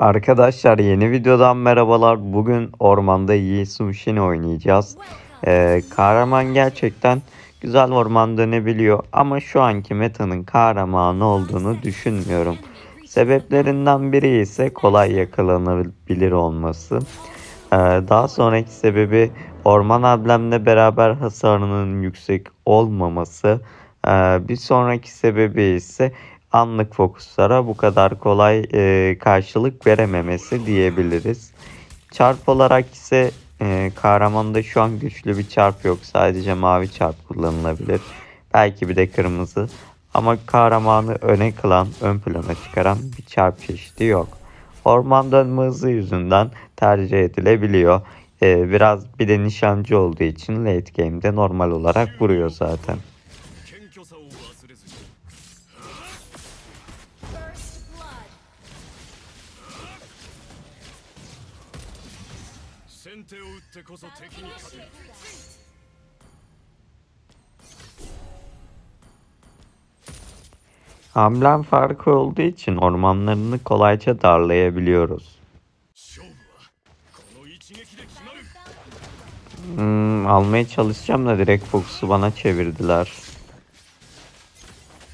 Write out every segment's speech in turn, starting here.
Arkadaşlar yeni videodan merhabalar. Bugün ormanda Yi oynayacağız. Ee, kahraman gerçekten güzel orman dönebiliyor ama şu anki metanın kahramanı olduğunu düşünmüyorum. Sebeplerinden biri ise kolay yakalanabilir olması. Ee, daha sonraki sebebi orman ablemle beraber hasarının yüksek olmaması. Ee, bir sonraki sebebi ise anlık fokuslara bu kadar kolay e, karşılık verememesi diyebiliriz. Çarp olarak ise e, kahramanda şu an güçlü bir çarp yok. Sadece mavi çarp kullanılabilir. Belki bir de kırmızı. Ama kahramanı öne kılan, ön plana çıkaran bir çarp çeşidi yok. Orman dönme yüzünden tercih edilebiliyor. E, biraz bir de nişancı olduğu için late game'de normal olarak vuruyor zaten. てこそ敵に勝てる Hamlem farkı olduğu için ormanlarını kolayca darlayabiliyoruz. 勝負はこの一撃で決まる Hmm, almaya çalışacağım da direkt fokusu bana çevirdiler.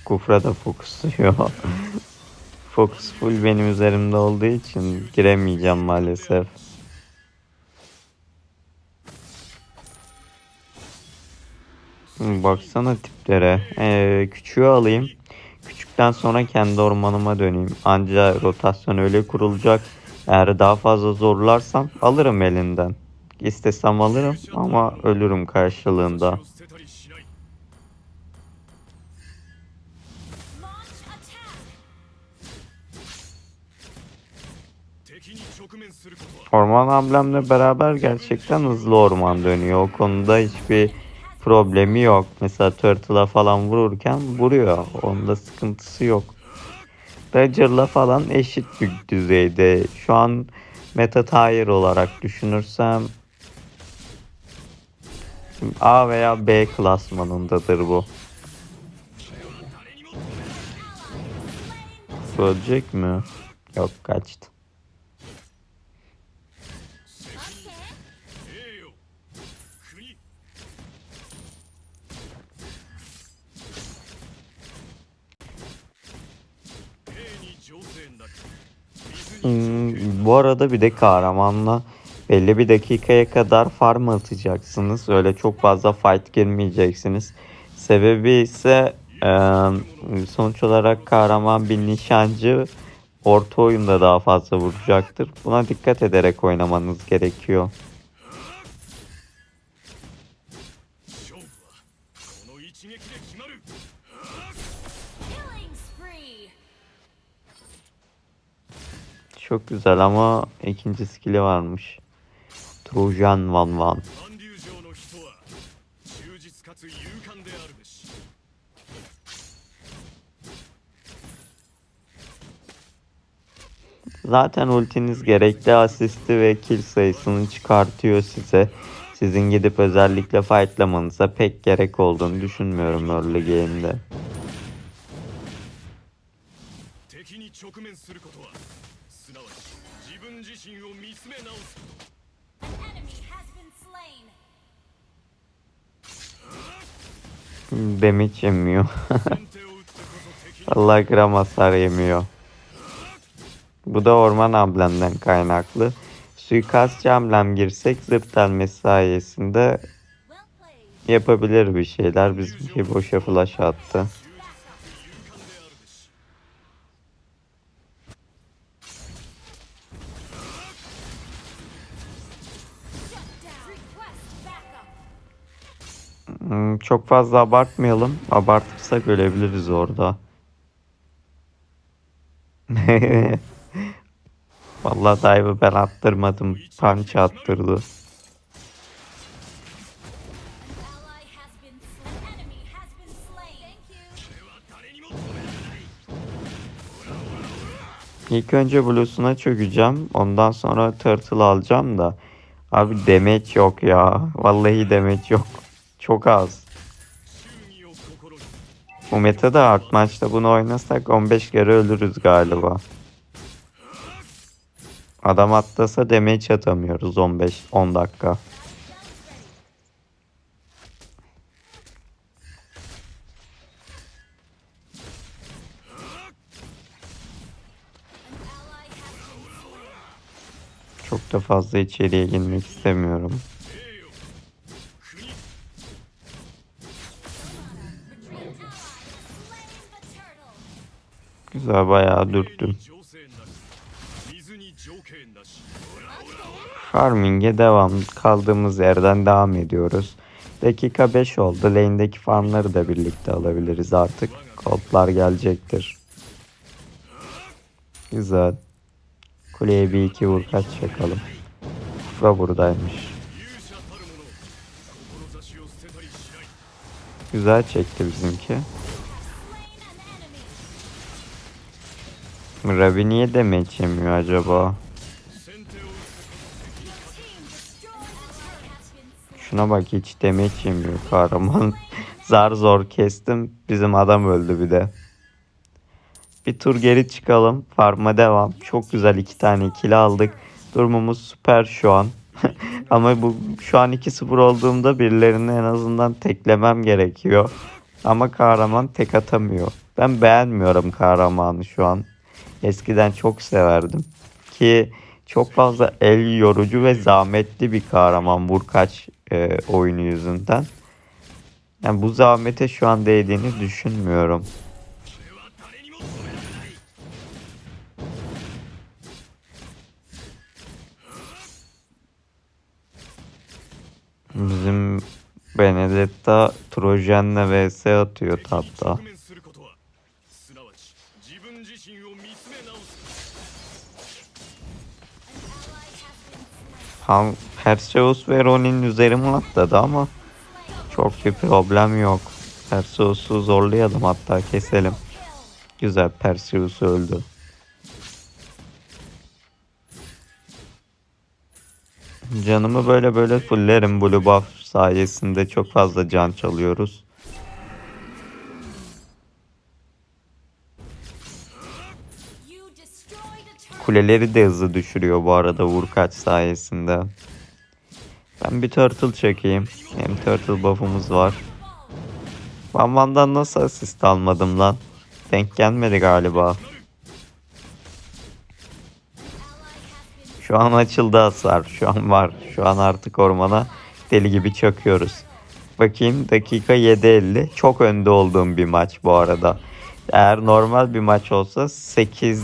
Kufra da fokusluyor. Fokus full benim üzerimde olduğu için giremeyeceğim maalesef. Baksana tiplere. Ee, küçüğü alayım. Küçükten sonra kendi ormanıma döneyim. Anca rotasyon öyle kurulacak. Eğer daha fazla zorlarsam alırım elinden. İstesem alırım ama ölürüm karşılığında. Orman amblemle beraber gerçekten hızlı orman dönüyor. O konuda hiçbir problemi yok. Mesela Turtle'a falan vururken vuruyor. Onda sıkıntısı yok. Roger'la falan eşit bir düzeyde. Şu an meta tier olarak düşünürsem A veya B klasmanındadır bu. Ölecek mi? Yok kaçtı. Hmm, bu arada bir de kahramanla belli bir dakikaya kadar farm atacaksınız. Öyle çok fazla fight girmeyeceksiniz. Sebebi ise sonuç olarak kahraman bir nişancı orta oyunda daha fazla vuracaktır. Buna dikkat ederek oynamanız gerekiyor. Çok güzel ama ikinci skill'i varmış. Trojan Van Van. Zaten ultiniz gerekli asisti ve kill sayısını çıkartıyor size. Sizin gidip özellikle fightlamanıza pek gerek olduğunu düşünmüyorum early game'de. 敵に直面することはすなわち自分自身を見つめ直すこと An enemy has been slain. Damage yemiyor. 先手を打ってこそ敵に Allah gram hasar yemiyor. Bu da orman amblemden kaynaklı. Suikastçı amblem girsek zırt delmesi sayesinde Well played. yapabilir bir şeyler. Bizimki boşa flash attı. Çok fazla abartmayalım. Abartırsak ölebiliriz orada. Vallahi dive'ı ben attırmadım. Punch attırdı. İlk önce Blue'suna çökeceğim. Ondan sonra Turtle alacağım da. Abi demet yok ya. Vallahi demet yok. Çok az. Bu metada art maçta bunu oynasak 15 kere ölürüz galiba. Adam atlasa damage atamıyoruz 15 10 dakika. Çok da fazla içeriye girmek istemiyorum. Kıza bayağı dürttüm. Farming'e devam. Kaldığımız yerden devam ediyoruz. Dakika 5 oldu. Lane'deki farmları da birlikte alabiliriz artık. Gold'lar gelecektir. Güzel. Kuleye bir iki vur kaç çakalım. Kufra buradaymış. Güzel çekti bizimki. Rabi niye demet yemiyor acaba? Şuna bak hiç demet yemiyor kahraman. zar zor kestim. Bizim adam öldü bir de. Bir tur geri çıkalım. Farma devam. Çok güzel iki tane kilo aldık. Durumumuz süper şu an. Ama bu şu an 2-0 olduğumda birilerini en azından teklemem gerekiyor. Ama kahraman tek atamıyor. Ben beğenmiyorum kahramanı şu an. Eskiden çok severdim. Ki çok fazla el yorucu ve zahmetli bir kahraman Burkaç e, oyunu yüzünden. Yani bu zahmete şu an değdiğini düşünmüyorum. Bizim Benedetta Trojan'la vs atıyor hatta. Ham Perseus ve Ronin üzerime atladı ama çok bir problem yok. Perseus'u zorlayalım hatta keselim. Güzel Perseus öldü. Canımı böyle böyle fullerim. Blue buff sayesinde çok fazla can çalıyoruz. Kuleleri de hızlı düşürüyor bu arada vurkaç sayesinde. Ben bir turtle çekeyim. Hem turtle buff'umuz var. Van Van'dan nasıl asist almadım lan? Denk gelmedi galiba. Şu an açıldı hasar. Şu an var. Şu an artık ormana deli gibi çakıyoruz. Bakayım dakika 7.50. Çok önde olduğum bir maç bu arada. Eğer normal bir maç olsa 8.50,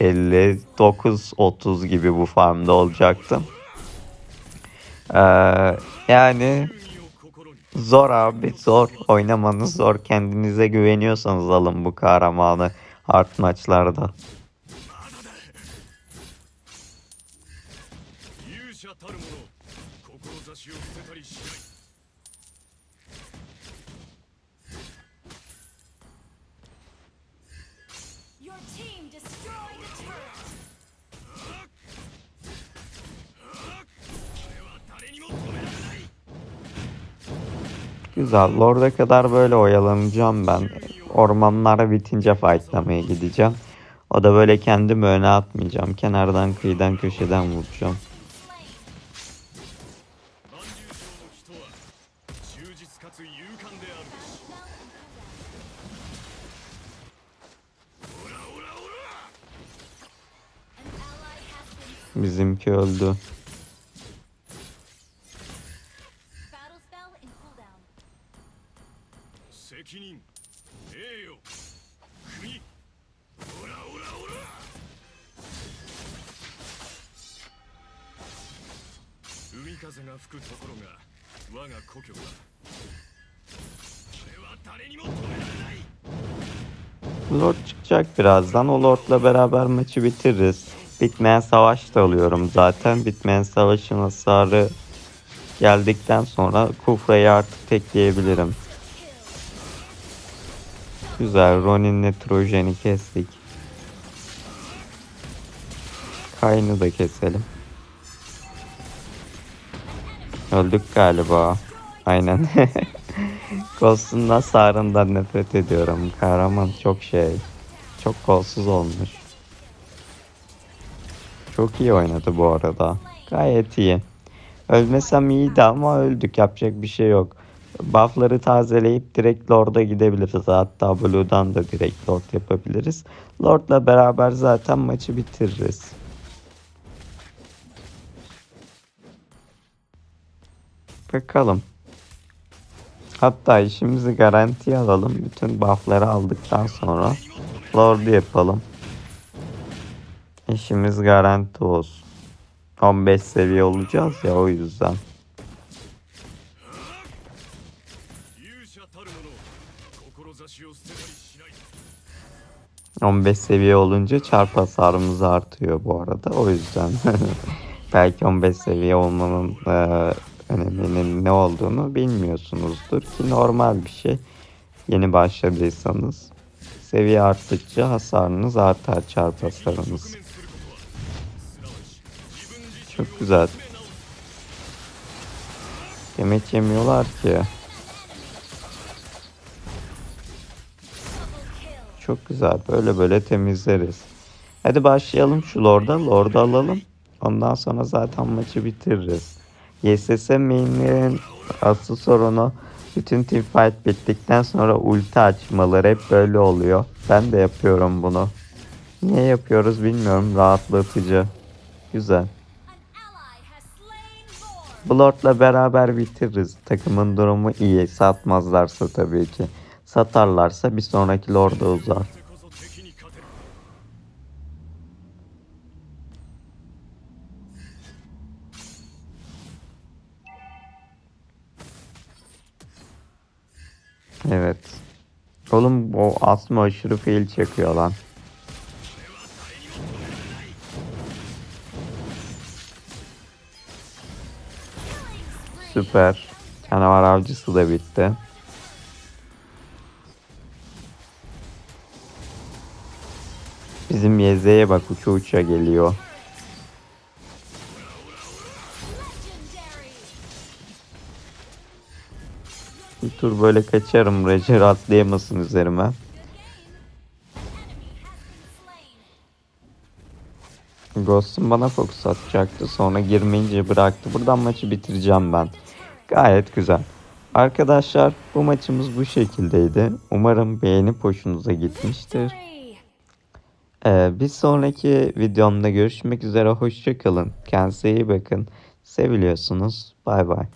59-30 gibi bu farmda olacaktım. Ee, yani zor abi zor. Oynamanız zor. Kendinize güveniyorsanız alın bu kahramanı hard maçlarda. Güzel. Lord'a kadar böyle oyalanacağım ben. Ormanlar bitince fightlamaya gideceğim. O da böyle kendimi öne atmayacağım. Kenardan, kıyıdan, köşeden vuracağım. Slain. 万海風が吹くところが我が故郷だそれは誰にも止められない Lord çıkacak birazdan. O Lord'la beraber maçı bitiririz. Bitmeyen savaş da alıyorum zaten. Bitmeyen savaşın hasarı geldikten sonra Kufra'yı artık tekleyebilirim. Güzel. Ronin'le Trojan'ı kestik. Kayn'ı da keselim. Öldük galiba. Aynen. Ghost'un hasarından nefret ediyorum. Kahraman çok şey. Çok kolsuz olmuş. Çok iyi oynadı bu arada. Gayet iyi. Ölmesem iyiydi ama öldük. Yapacak bir şey yok. Buff'ları tazeleyip direkt Lord'a gidebiliriz. Hatta Blue'dan da direkt Lord yapabiliriz. Lord'la beraber zaten maçı bitiririz. Bakalım. Hatta işimizi garantiye alalım. Bütün buffları aldıktan sonra Lord yapalım. İşimiz garanti olsun. 15 seviye olacağız ya o yüzden. ...15 seviye olunca çarp hasarımız artıyor bu arada. O yüzden belki 15 seviye olmanın e, Hani öneminin ne olduğunu bilmiyorsunuzdur ki normal bir şey. Yeni başladıysanız seviye arttıkça hasarınız artar çarp hasarınız. Çok güzel. Yemek yemiyorlar ki. Çok güzel. Böyle böyle temizleriz. Hadi başlayalım şu lorda. Lorda alalım. Ondan sonra zaten maçı bitiririz. YSS mainlerin asıl sorunu bütün teamfight bittikten sonra ulti açmaları hep böyle oluyor. Ben de yapıyorum bunu. Niye yapıyoruz bilmiyorum. Rahatlatıcı. Güzel. An ally has slain Lord. Bu Lord'la beraber bitiririz. Takımın durumu iyi. Satmazlarsa tabii ki. Satarlarsa bir sonraki Lord'a uzar. Evet. Oğlum o asma aşırı fail çekiyor lan. Süper. Canavar avcısı da bitti. Bizim Yeze'ye bak uça uça geliyor. Tur böyle kaçarım. Roger atlayamasın üzerime. Ghost'un bana fokus atacaktı. Sonra girmeyince bıraktı. Buradan maçı bitireceğim ben. Gayet güzel. Arkadaşlar bu maçımız bu şekildeydi. Umarım beğenip hoşunuza gitmiştir. Ee, bir sonraki videomda görüşmek üzere. Hoşçakalın. Kendinize iyi bakın. Seviliyorsunuz. Bay bay.